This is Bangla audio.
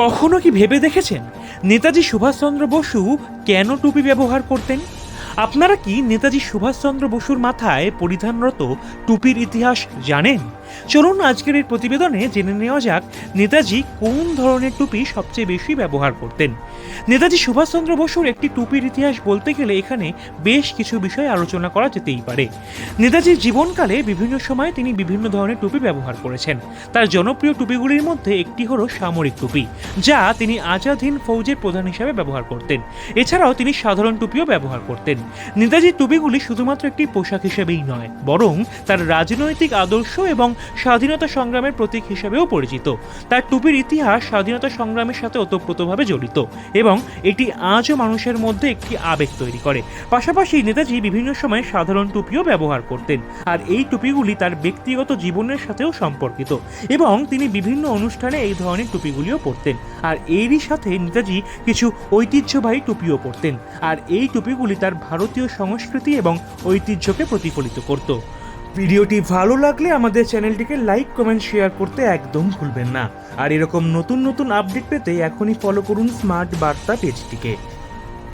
কখনো কি ভেবে দেখেছেন? নেতাজি সুভাষচন্দ্র বসু কেন টুপি ব্যবহার করতেন? আপনারা কি নেতাজি সুভাষচন্দ্র বসুর মাথায় পরিধানরত টুপির ইতিহাস জানেন? চলুন আজকের এই প্রতিবেদনে জেনে নেওয়া যাক নেতাজি কোন ধরনের টুপি সবচেয়ে বেশি ব্যবহার করতেন। নেতাজি সুভাষচন্দ্র বসুর একটি টুপির ইতিহাস বলতে গেলে এখানে বেশ কিছু বিষয় আলোচনা করা যেতেই পারে। নেতাজির জীবনকালে বিভিন্ন সময়ে তিনি বিভিন্ন ধরনের টুপি ব্যবহার করেছেন। তার জনপ্রিয় টুপিগুলির মধ্যে একটি হলো সামরিক টুপি, যা তিনি আজাদ হিন্দ ফৌজের প্রধান হিসাবে ব্যবহার করতেন। এছাড়াও তিনি সাধারণ টুপিও ব্যবহার করতেন। নেতাজির টুপিগুলি শুধুমাত্র একটি পোশাক হিসেবেই নয়, বরং তার রাজনৈতিক আদর্শ এবং স্বাধীনতা সংগ্রামের প্রতীক হিসেবেও পরিচিত। তার টুপির ইতিহাস স্বাধীনতা সংগ্রামের সাথে ওতপ্রোতভাবে জড়িত এবং এটি আজও মানুষের মধ্যে একটি আবেগ তৈরি করে। পাশাপাশি নেতাজি বিভিন্ন সময় সাধারণ টুপিও ব্যবহার করতেন, আর এই টুপিগুলি তার ব্যক্তিগত জীবনের সাথেও সম্পর্কিত এবং তিনি বিভিন্ন অনুষ্ঠানে এই ধরনের টুপিগুলিও পরতেন। আর এরই সাথে নেতাজি কিছু ঐতিহ্যবাহী টুপিও পরতেন, আর এই টুপিগুলি তার ভারতীয় সংস্কৃতি এবং ঐতিহ্যকে প্রতিফলিত করত। ভিডিওটি ভালো লাগলে আমাদের চ্যানেলটিকে লাইক, কমেন্ট, শেয়ার করতে একদম ভুলবেন না। আর এরকম নতুন নতুন আপডেট পেতে এখনই ফলো করুন স্মার্ট বার্তা পেজটিকে।